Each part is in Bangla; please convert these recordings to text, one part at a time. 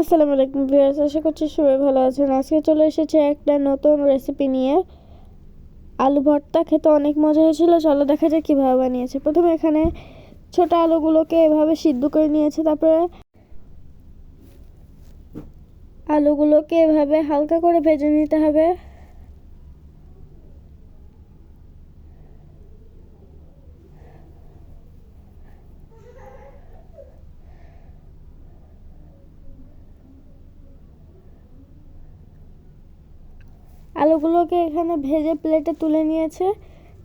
আসসালামু আলাইকুম ভিউয়ার্স, আশা করছি সবাই ভালো আছেন। আজকে চলে এসেছে একটা নতুন রেসিপি নিয়ে। আলু ভর্তা খেতে অনেক মজা হয়েছিল, চলো দেখা যায় কীভাবে বানিয়েছে। প্রথমে এখানে ছোট আলুগুলোকে এভাবে সিদ্ধ করে নিয়েছে, তারপরে আলুগুলোকে এভাবে হালকা করে ভেজে নিতে হবে। আলুগুলোকে এখানে ভেজে প্লেটে তুলে নিয়েছে।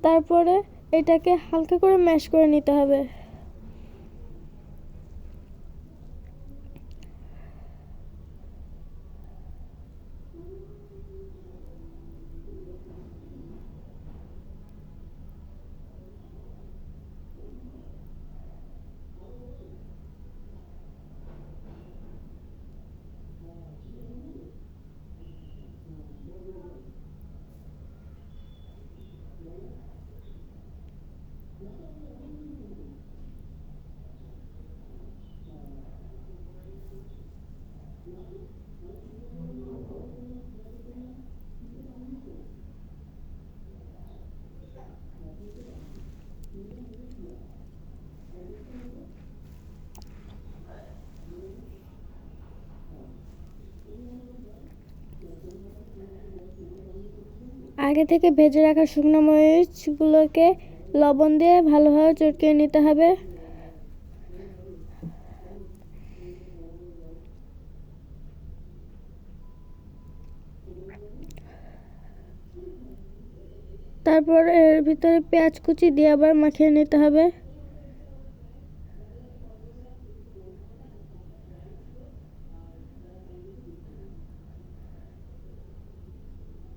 তারপরে এটাকে হালকা করে ম্যাশ করে নিতে হবে। আগে থেকে ভেজে রাখা শুকনো মরিচগুলোকে লবণ দিয়ে ভালোভাবে চটকিয়ে নিতে হবে। তারপর এর ভিতরে পেঁয়াজ কুচি দিয়ে আবার মাখিয়ে নিতে হবে।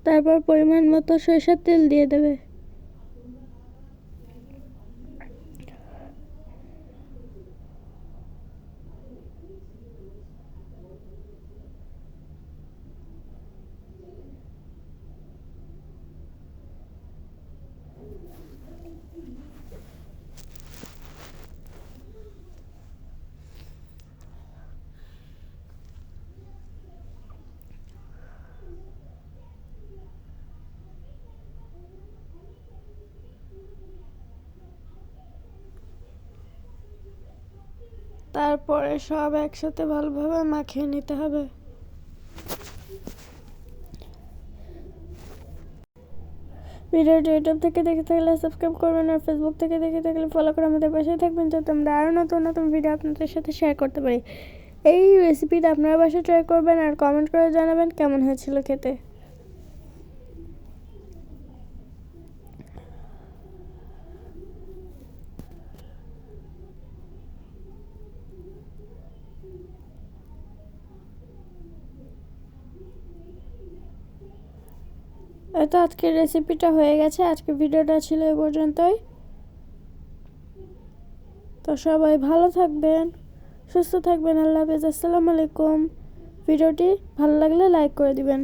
তারপর পরিমাণ মতো সরিষার তেল দিয়ে দেবে। তারপরে সব একসাথে ভালোভাবে মাখিয়ে নিতে হবে। ভিডিওটি ইউটিউব থেকে দেখে থাকলে সাবস্ক্রাইব করবেন আর ফেসবুক থেকে দেখে থাকলে ফলো করে আমাদের পাশে থাকবেন যাতে আমরা আরও নতুন নতুন ভিডিও আপনাদের সাথে শেয়ার করতে পারি। এই রেসিপিটা আপনারা বাসায় ট্রাই করবেন আর কমেন্ট করে জানাবেন কেমন হয়েছিল খেতে। তো আজকের রেসিপিটা হয়ে গেছে আজকে ভিডিওটা ছিল এ পর্যন্তই। তো সবাই ভালো থাকবেন, সুস্থ থাকবেন, আল্লাহ হাফেজ, আসসালামু আলাইকুম। ভিডিওটি ভালো লাগলে লাইক করে দিবেন।